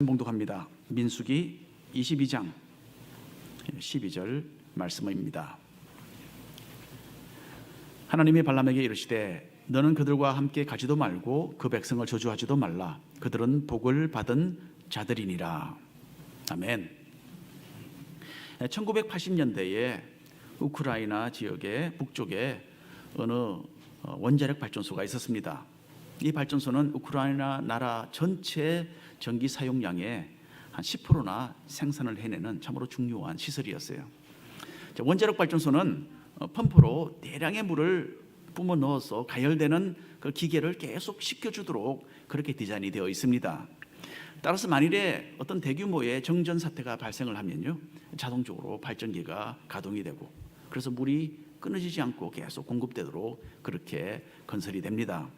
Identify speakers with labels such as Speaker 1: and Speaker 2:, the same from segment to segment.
Speaker 1: 봉독합니다. 민수기 22장 12절 말씀입니다. 하나님이 발람에게 이르시되 너는 그들과 함께 가지도 말고 그 백성을 저주하지도 말라 그들은 복을 받은 자들이니라. 아멘. 1980년대에 우크라이나 지역의 북쪽에 어느 어, 원자력 발전소가 있었습니다. 이 발전소는 우크라이나 나라 전체 전기 사용량의 한 10%나 생산을 해내는 참으로 중요한 시설이었어요. 자, 원자력 발전소는 어, 펌프로 대량의 물을 뿜어 넣어서 가열되는 그 기계를 계속 식혀주도록 그렇게 디자인이 되어 있습니다. 따라서 만일에 어떤 대규모의 정전 사태가 발생을 하면요 자동적으로 발전기가 가동이 되고 그래서 물이 끊어지지 않고 계속 공급되도록 그렇게 건설이 됩니다.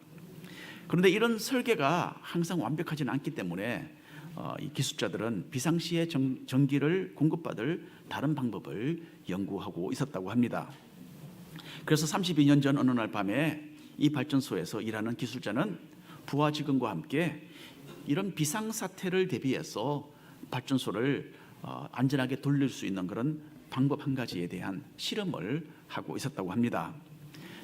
Speaker 1: 그런데 이런 설계가 항상 완벽하지는 않기 때문에 어, 이 기술자들은 비상시에 전, 전기를 공급받을 다른 방법을 연구하고 있었다고 합니다. 그래서 32년 전 어느 날 밤에 이 발전소에서 일하는 기술자는 부하 직원과 함께 이런 비상 사태를 대비해서 발전소를 어, 안전하게 돌릴 수 있는 그런 방법 한 가지에 대한 실험을 하고 있었다고 합니다.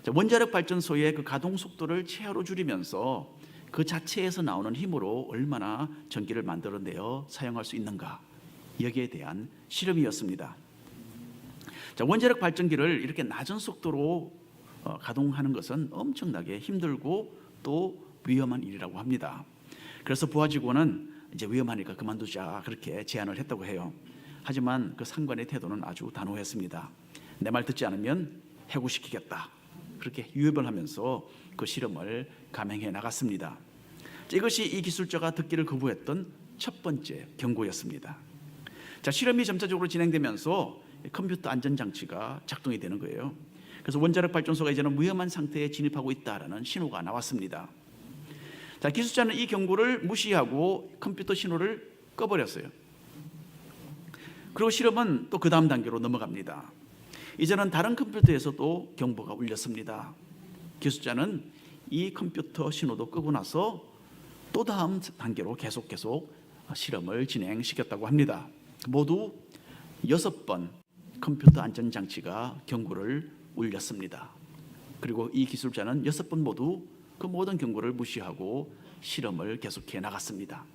Speaker 1: 자, 원자력 발전소의 그 가동 속도를 최하로 줄이면서 그 자체에서 나오는 힘으로 얼마나 전기를 만들어내어 사용할 수 있는가 여기에 대한 실험이었습니다. 자, 원자력 발전기를 이렇게 낮은 속도로 어, 가동하는 것은 엄청나게 힘들고 또 위험한 일이라고 합니다. 그래서 부하 직원은 이제 위험하니까 그만두자 그렇게 제안을 했다고 해요. 하지만 그 상관의 태도는 아주 단호했습니다. 내 말 듣지 않으면 해고시키겠다. 그렇게 유협을 하면서 그 실험을 감행해 나갔습니다. 자, 이것이 이 기술자가 듣기를 거부했던 첫 번째 경고였습니다. 자, 실험이 점차적으로 진행되면서 컴퓨터 안전 장치가 작동이 되는 거예요. 그래서 원자력 발전소가 이제는 위험한 상태에 진입하고 있다라는 신호가 나왔습니다. 자, 기술자는 이 경고를 무시하고 컴퓨터 신호를 꺼버렸어요. 그리고 실험은 또 그 다음 단계로 넘어갑니다. 이제는 다른 컴퓨터에서도 경보가 울렸습니다. 기술자는 이 컴퓨터 신호도 끄고 나서 또 다음 단계로 계속 계속 실험을 진행시켰다고 합니다. 모두 여섯 번 컴퓨터 안전 장치가 경고를 울렸습니다. 그리고 이 기술자는 여섯 번 모두 그 모든 경고를 무시하고 실험을 계속해 나갔습니다.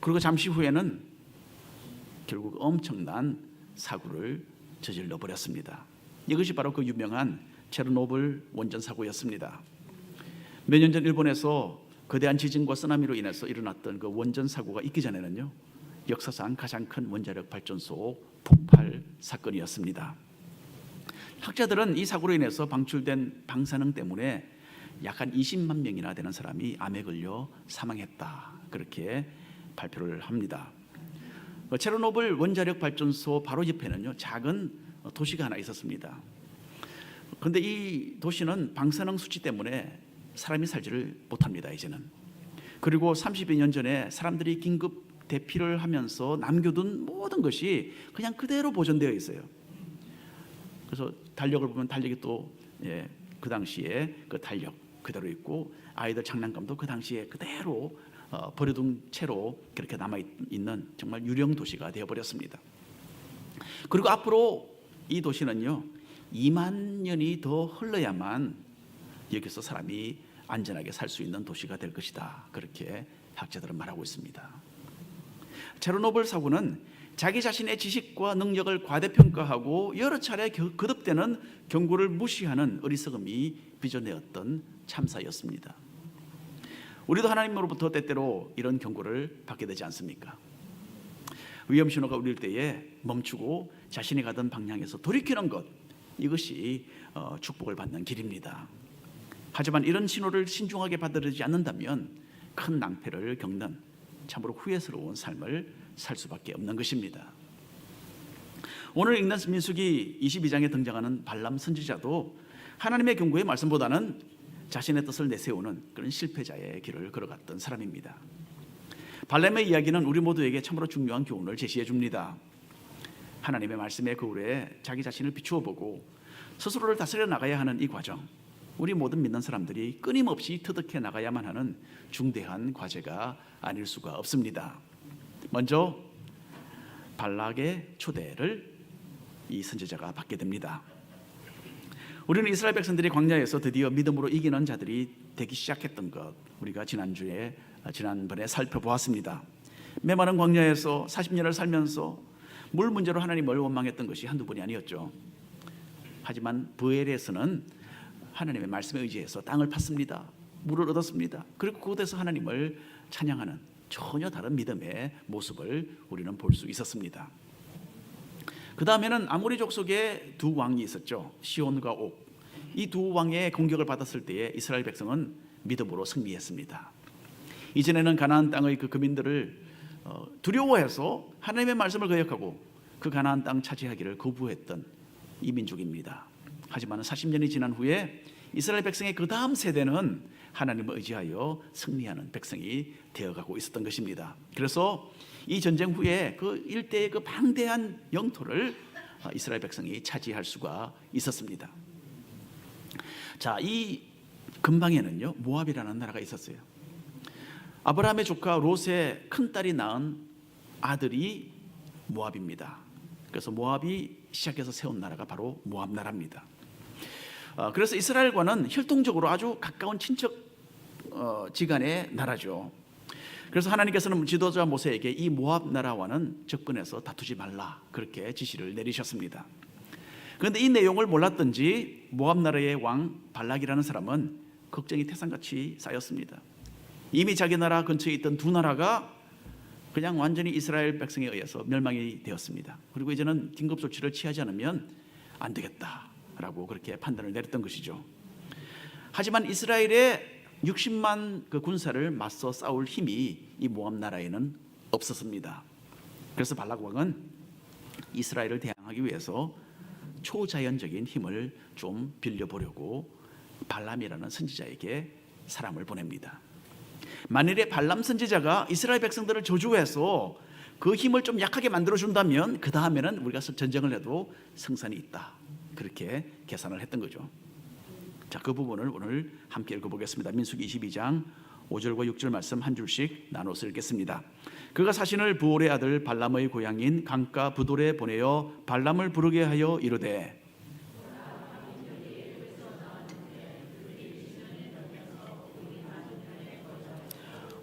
Speaker 1: 그리고 잠시 후에는 결국 엄청난 사고를 저질러 버렸습니다. 이것이 바로 그 유명한 체르노블 원전 사고였습니다. 몇 년 전 일본에서 거대한 지진과 쓰나미로 인해서 일어났던 그 원전 사고가 있기 전에는요. 역사상 가장 큰 원자력 발전소 폭발 사건이었습니다. 학자들은 이 사고로 인해서 방출된 방사능 때문에 약 한 20만 명이나 되는 사람이 암에 걸려 사망했다. 그렇게 발표를 합니다. 어, 체르노블 원자력 발전소 바로 옆에는요 작은 도시가 하나 있었습니다. 그런데 이 도시는 방사능 수치 때문에 사람이 살지를 못합니다 이제는. 그리고 30여 년 전에 사람들이 긴급 대피를 하면서 남겨둔 모든 것이 그냥 그대로 보존되어 있어요. 그래서 달력을 보면 달력이 또 예, 그 당시에 그 달력 그대로 있고 아이들 장난감도 그 당시에 그대로 어, 버려둔 채로 그렇게 남아 있는 정말 유령 도시가 되어 버렸습니다. 그리고 앞으로 이 도시는요 2만 년이 더 흘러야만 여기서 사람이 안전하게 살 수 있는 도시가 될 것이다. 그렇게 학자들은 말하고 있습니다. 체르노빌 사고는 자기 자신의 지식과 능력을 과대평가하고 여러 차례 거듭되는 경고를 무시하는 어리석음이 빚어내었던 참사였습니다. 우리도 하나님으로부터 때때로 이런 경고를 받게 되지 않습니까? 위험 신호가 울릴 때에 멈추고 자신이 가던 방향에서 돌이키는 것 이것이 어, 축복을 받는 길입니다. 하지만 이런 신호를 신중하게 받아들이지 않는다면 큰 낭패를 겪는 참으로 후회스러운 삶을 살 수밖에 없는 것입니다. 오늘 읽는 민수기 22장에 등장하는 발람 선지자도 하나님의 경고의 말씀보다는 자신의 뜻을 내세우는 그런 실패자의 길을 걸어갔던 사람입니다. 발람의 이야기는 우리 모두에게 참으로 중요한 교훈을 제시해 줍니다. 하나님의 말씀의 거울에 자기 자신을 비추어 보고 스스로를 다스려 나가야 하는 이 과정. 우리 모든 믿는 사람들이 끊임없이 터득해 나가야만 하는 중대한 과제가 아닐 수가 없습니다. 먼저 발락의 초대를 이 선지자가 받게 됩니다. 우리는 이스라엘 백성들이 광야에서 드디어 믿음으로 이기는 자들이 되기 시작했던 것 우리가 지난주에 지난번에 살펴보았습니다. 메마른 광야에서 40년을 살면서 물 문제로 하나님을 원망했던 것이 한두 번이 아니었죠. 하지만 부엘에서는 하나님의 말씀에 의지해서 땅을 팠습니다. 물을 얻었습니다. 그리고 그곳에서 하나님을 찬양하는 전혀 다른 믿음의 모습을 우리는 볼 수 있었습니다. 그 다음에는 아모리 족속의 두 왕이 있었죠. 시온과 옥. 이 두 왕의 공격을 받았을 때에 이스라엘 백성은 믿음으로 승리했습니다. 이전에는 가나안 땅의 그 거민들을 어, 두려워해서 하나님의 말씀을 거역하고 그 가나안 땅 차지하기를 거부했던 이 민족입니다. 하지만 40년이 지난 후에 이스라엘 백성의 그 다음 세대는 하나님을 의지하여 승리하는 백성이 되어가고 있었던 것입니다. 그래서 이 전쟁 후에 그 일대의 그 방대한 영토를 어, 이스라엘 백성이 차지할 수가 있었습니다. 자, 이 근방에는요 모압이라는 나라가 있었어요. 아브라함의 조카 롯의 큰 딸이 낳은 아들이 모압입니다. 그래서 모압이 시작해서 세운 나라가 바로 모압 나라입니다. 어, 그래서 이스라엘과는 혈통적으로 아주 가까운 친척 어, 지간의 나라죠. 그래서 하나님께서는 지도자 모세에게 이 모압 나라와는 접근해서 다투지 말라 그렇게 지시를 내리셨습니다. 그런데 이 내용을 몰랐던지 모압 나라의 왕 발락이라는 사람은 걱정이 태산같이 쌓였습니다. 이미 자기 나라 근처에 있던 두 나라가 그냥 완전히 이스라엘 백성에 의해서 멸망이 되었습니다. 그리고 이제는 긴급 조치를 취하지 않으면 안 되겠다 라고 그렇게 판단을 내렸던 것이죠. 하지만 이스라엘의 60만 그 군사를 맞서 싸울 힘이 이 모압 나라에는 없었습니다. 그래서 발락 왕은 이스라엘을 대항하기 위해서 초자연적인 힘을 좀 빌려 보려고 발람이라는 선지자에게 사람을 보냅니다. 만일에 발람 선지자가 이스라엘 백성들을 저주해서 그 힘을 좀 약하게 만들어 준다면 그 다음에는 우리가 전쟁을 해도 승산이 있다. 그렇게 계산을 했던 거죠. 자, 그 부분을 오늘 함께 읽어보겠습니다. 민수기 22장 5절과 6절 말씀 한 줄씩 나눠서 읽겠습니다. 그가 사신을 부올의 아들 발람의 고향인 강가 부돌에 보내어 발람을 부르게 하여 이르되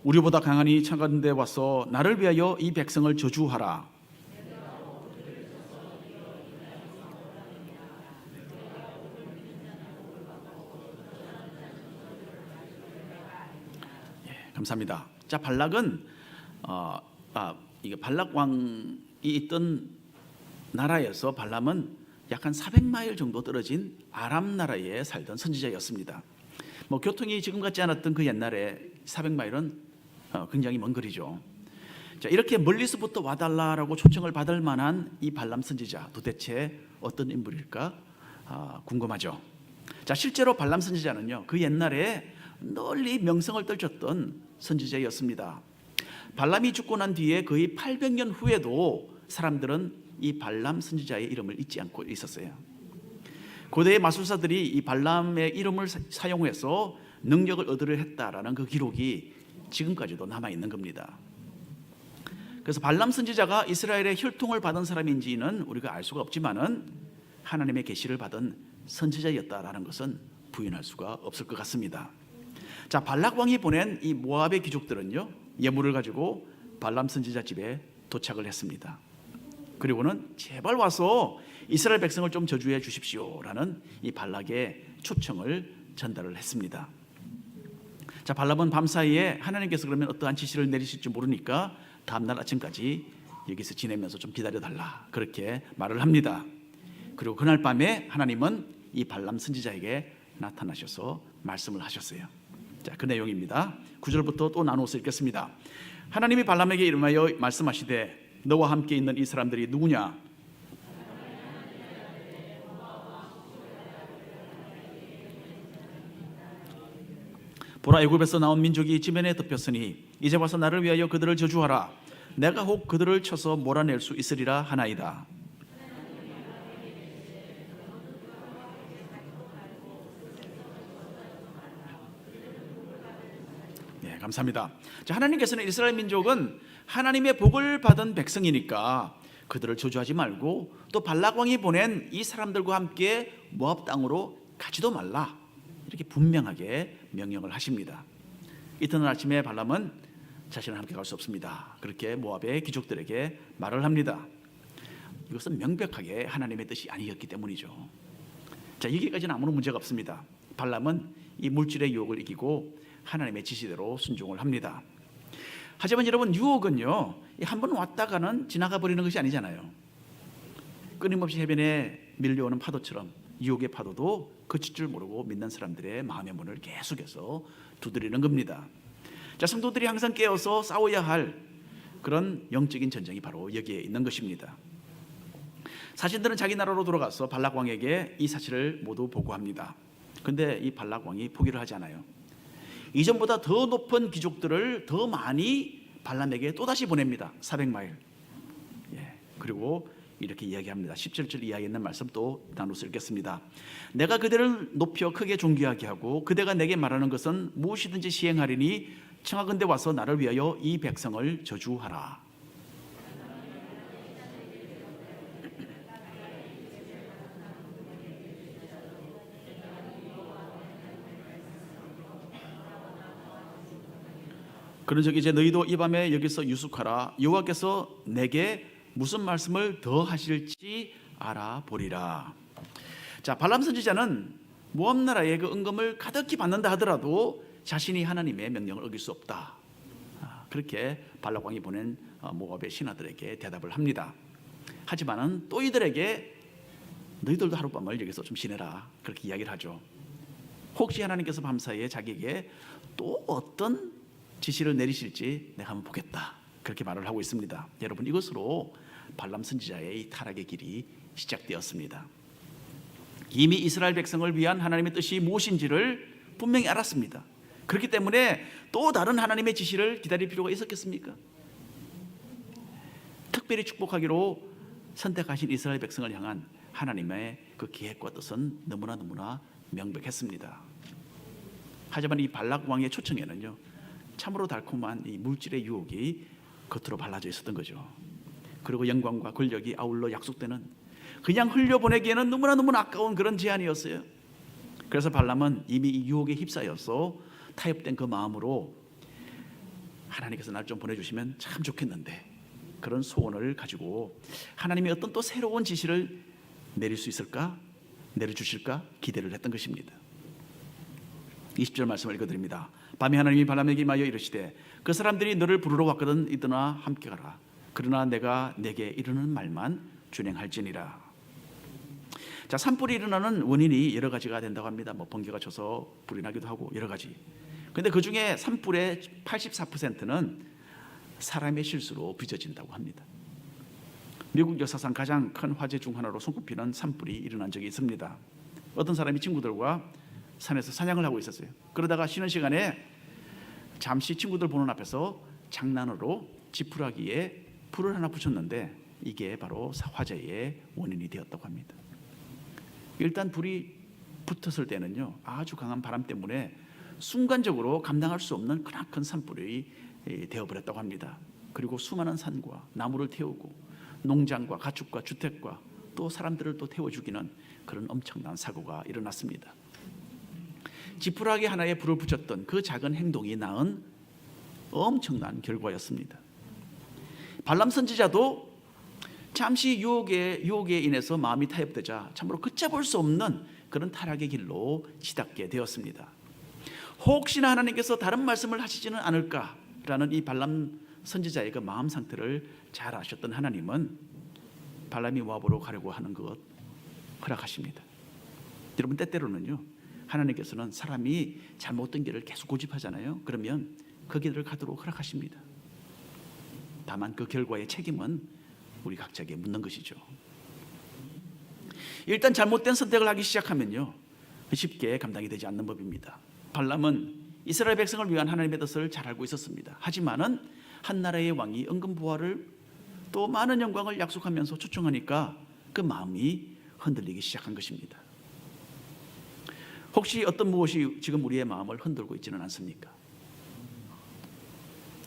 Speaker 1: 우리보다 강하니 창가운데 와서 나를 위하여 이 백성을 저주하라. 감사합니다. 자 발락은 어, 아, 이게 발락 왕이 있던 나라에서 발람은 약한 400마일 정도 떨어진 아람 나라에 살던 선지자였습니다. 뭐 교통이 지금 같지 않았던 그 옛날에 400마일은 어, 굉장히 먼 거리죠. 자, 이렇게 멀리서부터 와달라라고 초청을 받을 만한 이 발람 선지자 도대체 어떤 인물일까 아, 궁금하죠. 자, 실제로 발람 선지자는요 그 옛날에 널리 명성을 떨쳤던 선지자였습니다. 발람이 죽고 난 뒤에 거의 800년 후에도 사람들은 이 발람 선지자의 이름을 잊지 않고 있었어요. 고대의 마술사들이 이 발람의 이름을 사- 사용해서 능력을 얻으려 했다라는 그 기록이 지금까지도 남아 있는 겁니다. 그래서 발람 선지자가 이스라엘의 혈통을 받은 사람인지는 우리가 알 수가 없지만은 하나님의 계시를 받은 선지자였다라는 것은 부인할 수가 없을 것 같습니다. 자, 발락 왕이 보낸 이 모압의 귀족들은요 예물을 가지고 발람 선지자 집에 도착을 했습니다. 그리고는 제발 와서 이스라엘 백성을 좀 저주해 주십시오라는 이 발락의 초청을 전달을 했습니다. 자, 발람은 밤 사이에 하나님께서 그러면 어떠한 지시를 내리실지 모르니까 다음 날 아침까지 여기서 지내면서 좀 기다려 달라 그렇게 말을 합니다. 그리고 그날 밤에 하나님은 이 발람 선지자에게 나타나셔서 말씀을 하셨어요. 자, 그 내용입니다. 9절부터 또 나누어서 읽겠습니다. 하나님이 발람에게 이름하여 말씀하시되 너와 함께 있는 이 사람들이 누구냐? 보라 애굽에서 나온 민족이 지면에 덮였으니 이제 와서 나를 위하여 그들을 저주하라. 내가 혹 그들을 쳐서 몰아낼 수 있으리라 하나이다. 감사합니다. 자, 하나님께서는 이스라엘 민족은 하나님의 복을 받은 백성이니까 그들을 저주하지 말고 또 발락 왕이 보낸 이 사람들과 함께 모압 땅으로 가지도 말라 이렇게 분명하게 명령을 하십니다. 이튿날 아침에 발람은 자신은 함께 갈 수 없습니다. 그렇게 모압의 귀족들에게 말을 합니다. 이것은 명백하게 하나님의 뜻이 아니었기 때문이죠. 자, 여기까지는 아무런 문제가 없습니다. 발람은 이 물질의 유혹을 이기고 하나님의 지시대로 순종을 합니다. 하지만 여러분 유혹은요 한 번 왔다가는 지나가 버리는 것이 아니잖아요. 끊임없이 해변에 밀려오는 파도처럼 유혹의 파도도 그칠 줄 모르고 믿는 사람들의 마음의 문을 계속해서 두드리는 겁니다. 자 성도들이 항상 깨어서 싸워야 할 그런 영적인 전쟁이 바로 여기에 있는 것입니다. 사신들은 자기 나라로 돌아가서 발락 왕에게 이 사실을 모두 보고합니다. 근데 이 발락 왕이 포기를 하지 않아요. 이전보다 더 높은 귀족들을 더 많이 발람에게 또다시 보냅니다. 400마일. 예. 그리고 이렇게 이야기합니다. 17절 이하에 있는 말씀 또 나눠서 읽겠습니다. 내가 그대를 높여 크게 존귀하게 하고 그대가 내게 말하는 것은 무엇이든지 시행하리니 청하건대 와서 나를 위하여 이 백성을 저주하라. 그런 적 이제 너희도 이 밤에 여기서 유숙하라 여호와께서 내게 무슨 말씀을 더 하실지 알아보리라. 자 발람 선지자는 모압 나라의 그 은금을 가득히 받는다 하더라도 자신이 하나님의 명령을 어길 수 없다. 아, 그렇게 발락 왕이 보낸 어, 모압의 신하들에게 대답을 합니다. 하지만은 또 이들에게 너희들도 하룻밤을 여기서 좀 지내라 그렇게 이야기를 하죠. 혹시 하나님께서 밤사이에 자기에게 또 어떤 지시를 내리실지 내가 한번 보겠다. 그렇게 말을 하고 있습니다. 여러분 이것으로 발람 선지자의 이 타락의 길이 시작되었습니다. 이미 이스라엘 백성을 위한 하나님의 뜻이 무엇인지를 분명히 알았습니다. 그렇기 때문에 또 다른 하나님의 지시를 기다릴 필요가 있었겠습니까? 특별히 축복하기로 선택하신 이스라엘 백성을 향한 하나님의 그 계획과 뜻은 너무나 너무나 명백했습니다. 하지만 이 발락 왕의 초청에는요. 참으로 달콤한 이 물질의 유혹이 겉으로 발라져 있었던 거죠. 그리고 영광과 권력이 아울러 약속되는 그냥 흘려보내기에는 너무나 너무나 아까운 그런 제안이었어요. 그래서 발람은 이미 이 유혹에 휩싸여서 타협된 그 마음으로 하나님께서 날 좀 보내주시면 참 좋겠는데 그런 소원을 가지고 하나님이 어떤 또 새로운 지시를 내릴 수 있을까? 내려주실까? 기대를 했던 것입니다. 20절 말씀을 읽어드립니다. 밤에 하나님이 발람에게 임하여 이르시되 그 사람들이 너를 부르러 왔거든 이드나 함께 가라. 그러나 내가 내게 이르는 말만 준행할지니라. 자 산불이 일어나는 원인이 여러 가지가 된다고 합니다. 뭐 번개가 쳐서 불이 나기도 하고 여러 가지. 근데 그 중에 산불의 84%는 사람의 실수로 빚어진다고 합니다. 미국 역사상 가장 큰 화재 중 하나로 손꼽히는 산불이 일어난 적이 있습니다. 어떤 사람이 친구들과 산에서 사냥을 하고 있었어요. 그러다가 쉬는 시간에 잠시 친구들 보는 앞에서 장난으로 지푸라기에 불을 하나 붙였는데 이게 바로 화재의 원인이 되었다고 합니다. 일단 불이 붙었을 때는요 아주 강한 바람 때문에 순간적으로 감당할 수 없는 크나큰 산불이 되어버렸다고 합니다. 그리고 수많은 산과 나무를 태우고 농장과 가축과 주택과 또 사람들을 또 태워 죽이는 그런 엄청난 사고가 일어났습니다. 지푸라기 하나에 불을 붙였던 그 작은 행동이 낳은 엄청난 결과였습니다. 발람 선지자도 잠시 유혹에 유혹에 인해서 마음이 타협되자 참으로 걷잡을 수 없는 그런 타락의 길로 치닫게 되었습니다. 혹시나 하나님께서 다른 말씀을 하시지는 않을까라는 이 발람 선지자의 그 마음 상태를 잘 아셨던 하나님은 발람이 모압으로 가려고 하는 것 허락하십니다. 여러분 때때로는요 하나님께서는 사람이 잘못된 길을 계속 고집하잖아요. 그러면 그 길을 가도록 허락하십니다. 다만 그 결과의 책임은 우리 각자에게 묻는 것이죠. 일단 잘못된 선택을 하기 시작하면요 쉽게 감당이 되지 않는 법입니다. 발람은 이스라엘 백성을 위한 하나님의 뜻을 잘 알고 있었습니다. 하지만은 한 나라의 왕이 은근 부활을 또 많은 영광을 약속하면서 초청하니까 그 마음이 흔들리기 시작한 것입니다. 혹시 어떤 무엇이 지금 우리의 마음을 흔들고 있지는 않습니까?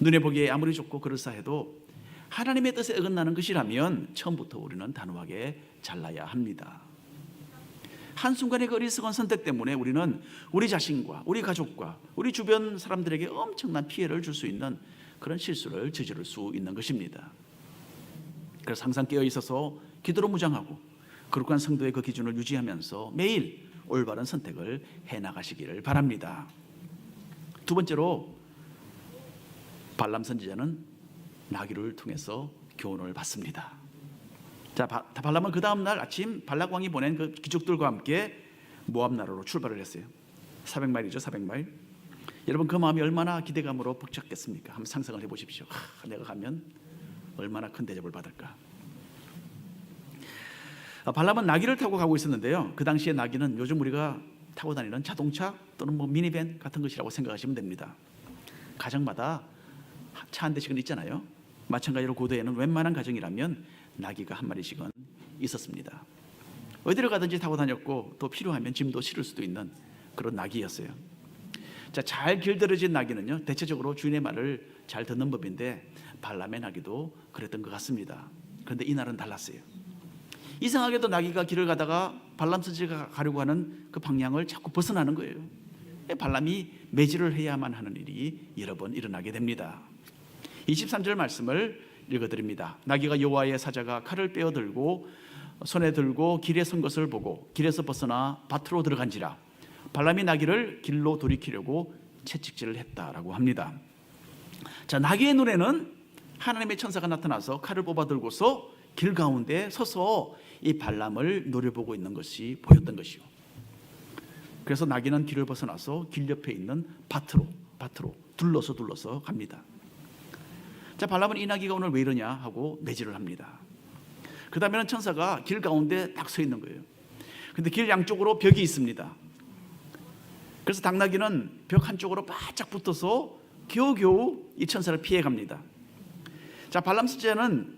Speaker 1: 눈에 보기에 아무리 좋고 그럴싸해도 하나님의 뜻에 어긋나는 것이라면 처음부터 우리는 단호하게 잘라야 합니다. 한순간의 그 어리석은 선택 때문에 우리는 우리 자신과 우리 가족과 우리 주변 사람들에게 엄청난 피해를 줄 수 있는 그런 실수를 저지를 수 있는 것입니다. 그래서 항상 깨어 있어서 기도로 무장하고 거룩한 성도의 그 기준을 유지하면서 매일 올바른 선택을 해 나가시기를 바랍니다. 두 번째로 발람 선지자는 나귀를 통해서 교훈을 받습니다. 자, 바- 발람은 그 다음 날 아침 발락 왕이 보낸 그 귀족들과 함께 모압 나라로 출발을 했어요. 400마일이죠, 400마일. 여러분 그 마음이 얼마나 기대감으로 벅찼겠습니까? 한번 상상을 해보십시오. 하, 내가 가면 얼마나 큰 대접을 받을까. 아, 발람은 나귀를 타고 가고 있었는데요. 그 당시에 나귀는 요즘 우리가 타고 다니는 자동차 또는 뭐 미니밴 같은 것이라고 생각하시면 됩니다. 가정마다 차 한 대씩은 있잖아요. 마찬가지로 고도에는 웬만한 가정이라면 나귀가 한 마리씩은 있었습니다. 어디를 가든지 타고 다녔고 또 필요하면 짐도 실을 수도 있는 그런 나귀였어요. 자, 잘 길들여진 나귀는요. 대체적으로 주인의 말을 잘 듣는 법인데 발람의 나귀도 그랬던 것 같습니다. 그런데 이날은 달랐어요. 이상하게도 나귀가 길을 가다가 발람 선지가 가려고 하는 그 방향을 자꾸 벗어나는 거예요. 발람이 매질을 해야만 하는 일이 여러 번 일어나게 됩니다. 23절 말씀을 읽어드립니다. 나귀가 여호와의 사자가 칼을 빼어 들고 손에 들고 길에 선 것을 보고 길에서 벗어나 밭으로 들어간지라 발람이 나귀를 길로 돌이키려고 채찍질을 했다라고 합니다. 자 나귀의 눈에는 하나님의 천사가 나타나서 칼을 뽑아 들고서 길 가운데 서서 이 발람을 노려보고 있는 것이 보였던 것이요. 그래서 나귀는 길을 벗어나서 길 옆에 있는 밭으로 밭으로 둘러서 둘러서 갑니다. 자 발람은 이 나귀가 오늘 왜 이러냐 하고 매질을 합니다. 그 다음에는 천사가 길 가운데 딱 서 있는 거예요. 근데 길 양쪽으로 벽이 있습니다. 그래서 당나귀는 벽 한쪽으로 바짝 붙어서 겨우겨우 이 천사를 피해 갑니다. 자 발람 수제는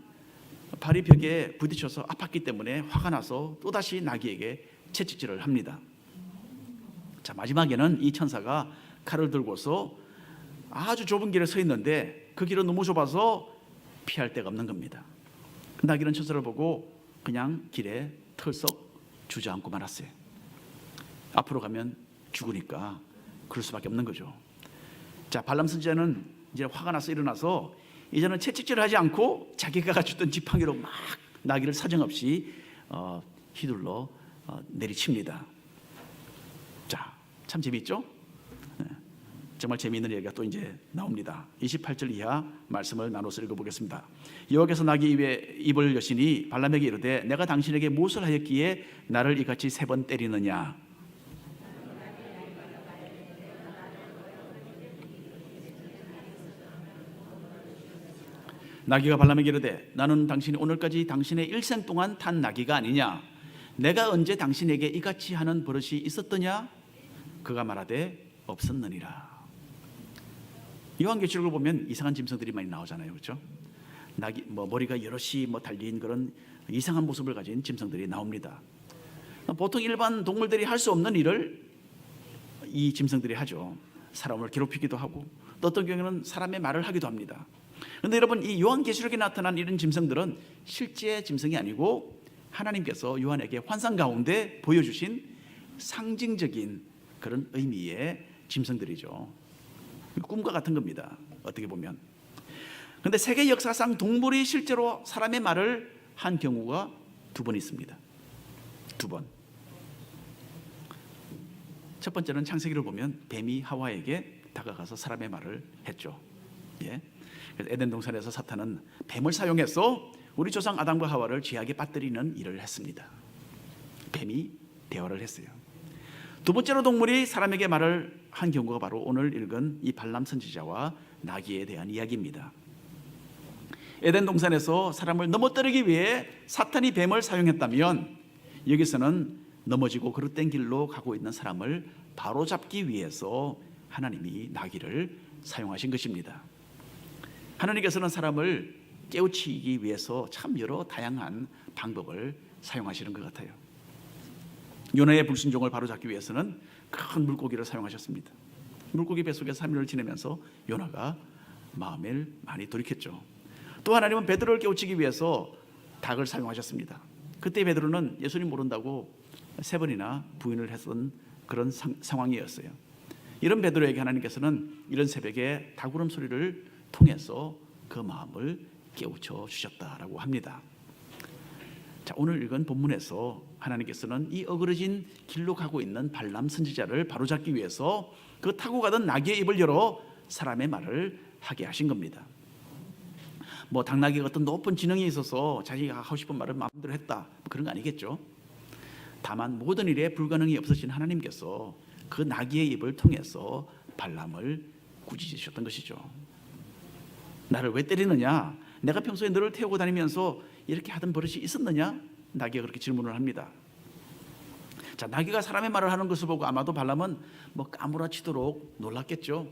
Speaker 1: 발이 벽에 부딪혀서 아팠기 때문에 화가 나서 또다시 나귀에게 채찍질을 합니다. 자 마지막에는 이 천사가 칼을 들고서 아주 좁은 길에 서 있는데 그 길은 너무 좁아서 피할 데가 없는 겁니다. 나귀는 천사를 보고 그냥 길에 털썩 주저앉고 말았어요. 앞으로 가면 죽으니까 그럴 수밖에 없는 거죠. 자 발람 선지자는 이제 화가 나서 일어나서 이제는 채찍질을 하지 않고 자기가 주던 지팡이로 막 나귀를 사정없이 어, 휘둘러 어, 내리칩니다. 자, 참 재미있죠? 네. 정말 재미있는 얘기가 또 이제 나옵니다. 28절 이하 말씀을 나눠서 읽어보겠습니다. 여호와께서 나귀 입에 입을 여시니 발람에게 이르되 내가 당신에게 무엇을 하였기에 나를 이같이 세 번 때리느냐 나귀가 발람에게 이르되 나는 당신이 오늘까지 당신의 일생 동안 탄 나귀가 아니냐? 내가 언제 당신에게 이같이 하는 버릇이 있었더냐? 그가 말하되 없었느니라. 요한계시록을 보면 이상한 짐승들이 많이 나오잖아요. 그렇죠? 나귀 뭐 머리가 여럿이 뭐 달린 그런 이상한 모습을 가진 짐승들이 나옵니다. 보통 일반 동물들이 할 수 없는 일을 이 짐승들이 하죠. 사람을 괴롭히기도 하고 또 어떤 경우는 사람의 말을 하기도 합니다 그런데 여러분 이 요한계시록에 나타난 이런 짐승들은 실제 짐승이 아니고 하나님께서 요한에게 환상 가운데 보여주신 상징적인 그런 의미의 짐승들이죠. 꿈과 같은 겁니다. 어떻게 보면. 그런데 세계 역사상 동물이 실제로 사람의 말을 한 경우가 두 번 있습니다. 두 번. 첫 번째는 창세기를 보면 뱀이 하와에게 다가가서 사람의 말을 했죠. 예. 그래서 에덴 동산에서 사탄은 뱀을 사용해서 우리 조상 아담과 하와를 죄악에 빠뜨리는 일을 했습니다. 뱀이 대화를 했어요. 두 번째로 동물이 사람에게 말을 한 경우가 바로 오늘 읽은 이 발람 선지자와 나귀에 대한 이야기입니다. 에덴 동산에서 사람을 넘어뜨리기 위해 사탄이 뱀을 사용했다면 여기서는 넘어지고 그릇된 길로 가고 있는 사람을 바로잡기 위해서 하나님이 나귀를 사용하신 것입니다. 하나님께서는 사람을 깨우치기 위해서 참 여러 다양한 방법을 사용하시는 것 같아요. 요나의 불순종을 바로잡기 위해서는 큰 물고기를 사용하셨습니다. 물고기 뱃속에 3일을 지내면서 요나가 마음을 많이 돌이켰죠. 또 하나님은 베드로를 깨우치기 위해서 닭을 사용하셨습니다. 그때 베드로는 예수님 모른다고 세 번이나 부인을 했던 그런 상, 상황이었어요. 이런 베드로에게 하나님께서는 이런 새벽에 닭 울음 소리를 통해서 그 마음을 깨우쳐 주셨다라고 합니다. 자, 오늘 읽은 본문에서 하나님께서는 이 어그러진 길로 가고 있는 발람 선지자를 바로잡기 위해서 그 타고 가던 나귀의 입을 열어 사람의 말을 하게 하신 겁니다. 뭐 당나귀가 어떤 높은 지능이 있어서 자기가 하고 싶은 말을 마음대로 했다 뭐 그런 거 아니겠죠. 다만 모든 일에 불가능이 없으신 하나님께서 그 나귀의 입을 통해서 발람을 꾸짖으셨던 것이죠. 나를 왜 때리느냐? 내가 평소에 너를 태우고 다니면서 이렇게 하던 버릇이 있었느냐? 나귀가 그렇게 질문을 합니다. 자, 나귀가 사람의 말을 하는 것을 보고 아마도 발람은 뭐 까무라치도록 놀랐겠죠.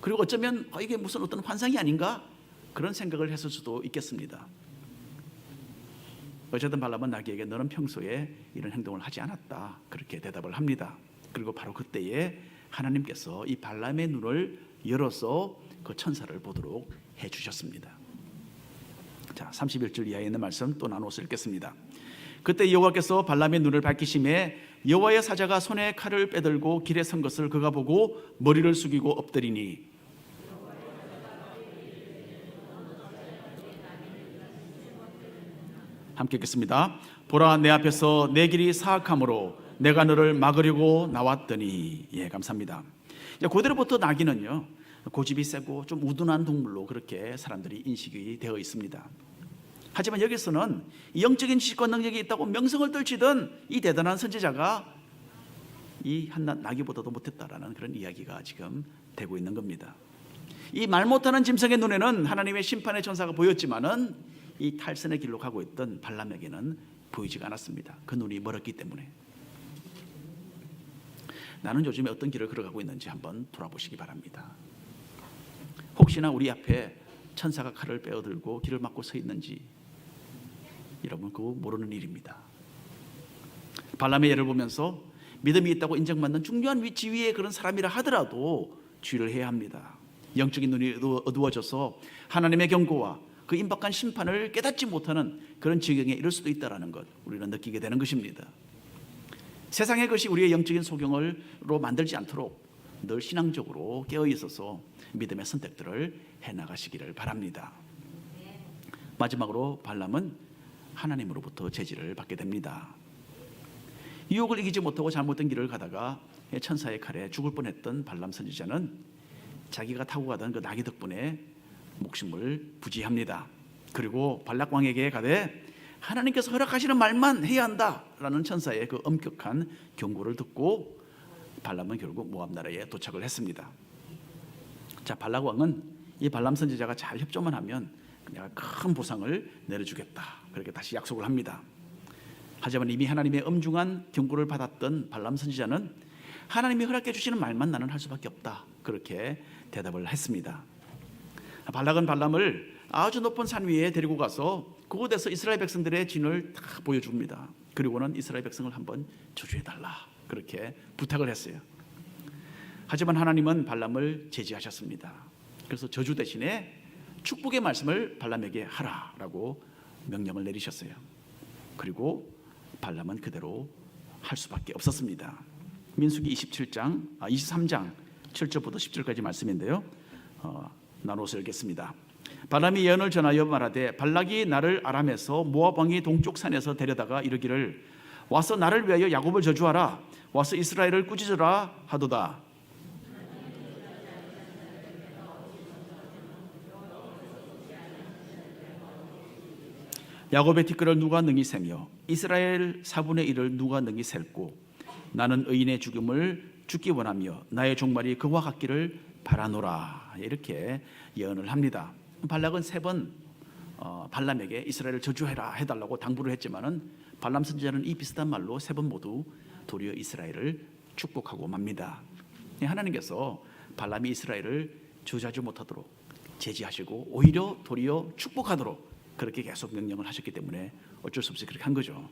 Speaker 1: 그리고 어쩌면 어, 이게 무슨 어떤 환상이 아닌가 그런 생각을 했을 수도 있겠습니다. 어쨌든 발람은 나귀에게 너는 평소에 이런 행동을 하지 않았다 그렇게 대답을 합니다. 그리고 바로 그때에 하나님께서 이 발람의 눈을 열어서 그 천사를 보도록 해 주셨습니다. 자, 31절 이하에 있는 말씀 또 나눠서 읽겠습니다. 그때 여호와께서 발람의 눈을 밝히심에 여호와의 사자가 손에 칼을 빼들고 길에 선 것을 그가 보고 머리를 숙이고 엎드리니 함께 읽겠습니다. 보라 내 앞에서 내 길이 사악함으로 내가 너를 막으려고 나왔더니 예 감사합니다. 이제 그대로부터 나귀는요 고집이 세고 좀 우둔한 동물로 그렇게 사람들이 인식이 되어 있습니다. 하지만 여기서는 영적인 지식과 능력이 있다고 명성을 떨치던 이 대단한 선지자가 이 한낱 나귀보다도 못했다라는 그런 이야기가 지금 되고 있는 겁니다. 이 말 못하는 짐승의 눈에는 하나님의 심판의 전사가 보였지만은 이 탈선의 길로 가고 있던 발람에게는 보이지가 않았습니다. 그 눈이 멀었기 때문에. 나는 요즘에 어떤 길을 걸어가고 있는지 한번 돌아보시기 바랍니다. 혹시나 우리 앞에 천사가 칼을 빼어들고 길을 막고 서 있는지 여러분 그거 모르는 일입니다. 발람의 예를 보면서 믿음이 있다고 인정받는 중요한 위치 위에 그런 사람이라 하더라도 주의를 해야 합니다. 영적인 눈이 어두워져서 하나님의 경고와 그 임박한 심판을 깨닫지 못하는 그런 지경에 이를 수도 있다라는 것 우리는 느끼게 되는 것입니다. 세상의 것이 우리의 영적인 소경을로 만들지 않도록 늘 신앙적으로 깨어 있어서 믿음의 선택들을 해 나가시기를 바랍니다. 마지막으로 발람은 하나님으로부터 제지를 받게 됩니다. 유혹을 이기지 못하고 잘못된 길을 가다가 천사의 칼에 죽을 뻔했던 발람 선지자는 자기가 타고 가던 그 나귀 덕분에 목숨을 부지합니다. 그리고 발락 왕에게 가되 하나님께서 허락하시는 말만 해야 한다라는 천사의 그 엄격한 경고를 듣고 발람은 결국 모압 나라에 도착을 했습니다. 자, 발락 왕은 이 발람 선지자가 잘 협조만 하면 내가 큰 보상을 내려주겠다. 그렇게 다시 약속을 합니다. 하지만 이미 하나님의 엄중한 경고를 받았던 발람 선지자는 하나님이 허락해 주시는 말만 나는 할 수밖에 없다. 그렇게 대답을 했습니다. 발락은 발람을 아주 높은 산 위에 데리고 가서 그곳에서 이스라엘 백성들의 진을 다 보여줍니다. 그리고는 이스라엘 백성을 한번 저주해 달라 그렇게 부탁을 했어요. 하지만 하나님은 발람을 제지하셨습니다. 그래서 저주 대신에 축복의 말씀을 발람에게 하라라고 명령을 내리셨어요. 그리고 발람은 그대로 할 수밖에 없었습니다. 민수기 27장, 아, 23장 7절부터 10절까지 말씀인데요. 어, 나눠서 읽겠습니다. 바람이 예언을 전하여 말하되 발락이 나를 아람에서 모압 왕이 동쪽 산에서 데려다가 이르기를 와서 나를 위하여 야곱을 저주하라 와서 이스라엘을 꾸짖으라 하도다. 야곱의 티끌을 누가 능히 세며 이스라엘 4분의 1을 누가 능히 셀고 나는 의인의 죽음을 죽기 원하며 나의 종말이 그와 같기를 바라노라 이렇게 예언을 합니다. 발락은 세번 어, 발람에게 이스라엘을 저주해라 해달라고 당부를 했지만은 발람 선지자는 이 비슷한 말로 세 번 모두 도리어 이스라엘을 축복하고 맙니다. 하나님께서 발람이 이스라엘을 저주하지 못하도록 제지하시고 오히려 도리어 축복하도록 그렇게 계속 명령을 하셨기 때문에 어쩔 수 없이 그렇게 한 거죠.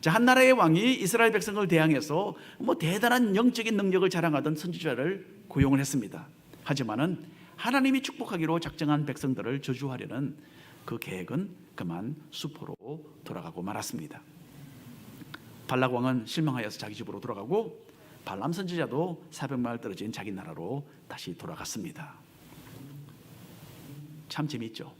Speaker 1: 자, 한 나라의 왕이 이스라엘 백성을 대항해서 뭐 대단한 영적인 능력을 자랑하던 선지자를 고용을 했습니다. 하지만은 하나님이 축복하기로 작정한 백성들을 저주하려는 그 계획은 그만 수포로 돌아가고 말았습니다. 발락 왕은 실망하여서 자기 집으로 돌아가고 발람 선지자도 400마일 떨어진 자기 나라로 다시 돌아갔습니다. 참 재미있죠.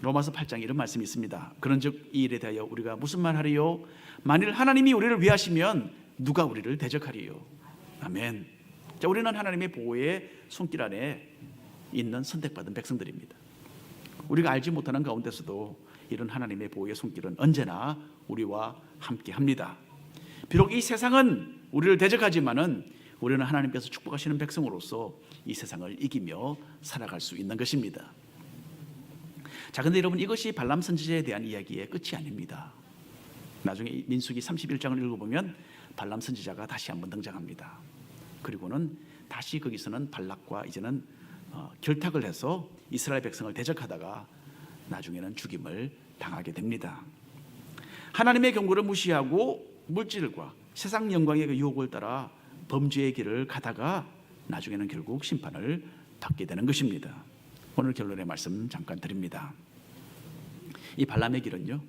Speaker 1: 로마서 8장 이런 말씀이 있습니다. 그런즉 이 일에 대하여 우리가 무슨 말하리요? 만일 하나님이 우리를 위하시면 누가 우리를 대적하리요? 아멘. 자, 우리는 하나님의 보호의 손길 안에 있는 선택받은 백성들입니다. 우리가 알지 못하는 가운데서도 이런 하나님의 보호의 손길은 언제나 우리와 함께 합니다. 비록 이 세상은 우리를 대적하지만은 우리는 하나님께서 축복하시는 백성으로서 이 세상을 이기며 살아갈 수 있는 것입니다. 자, 근데 여러분 이것이 발람 선지자에 대한 이야기의 끝이 아닙니다. 나중에 민수기 31장을 읽어보면 발람 선지자가 다시 한번 등장합니다. 그리고는 다시 거기서는 발락과 이제는 어, 결탁을 해서 이스라엘 백성을 대적하다가 나중에는 죽임을 당하게 됩니다. 하나님의 경고를 무시하고 물질과 세상 영광의 그 유혹을 따라 범죄의 길을 가다가 나중에는 결국 심판을 받게 되는 것입니다. 오늘 결론의 말씀 잠깐 드립니다. 이 발람의 길은요.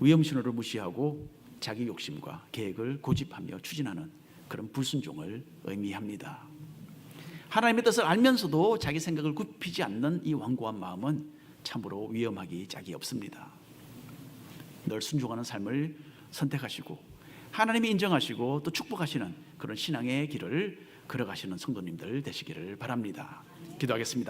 Speaker 1: 위험 신호를 무시하고 자기 욕심과 계획을 고집하며 추진하는 그런 불순종을 의미합니다. 하나님의 뜻을 알면서도 자기 생각을 굽히지 않는 이 완고한 마음은 참으로 위험하기 짝이 없습니다. 늘 순종하는 삶을 선택하시고 하나님이 인정하시고 또 축복하시는 그런 신앙의 길을 걸어가시는 성도님들 되시기를 바랍니다. 기도하겠습니다.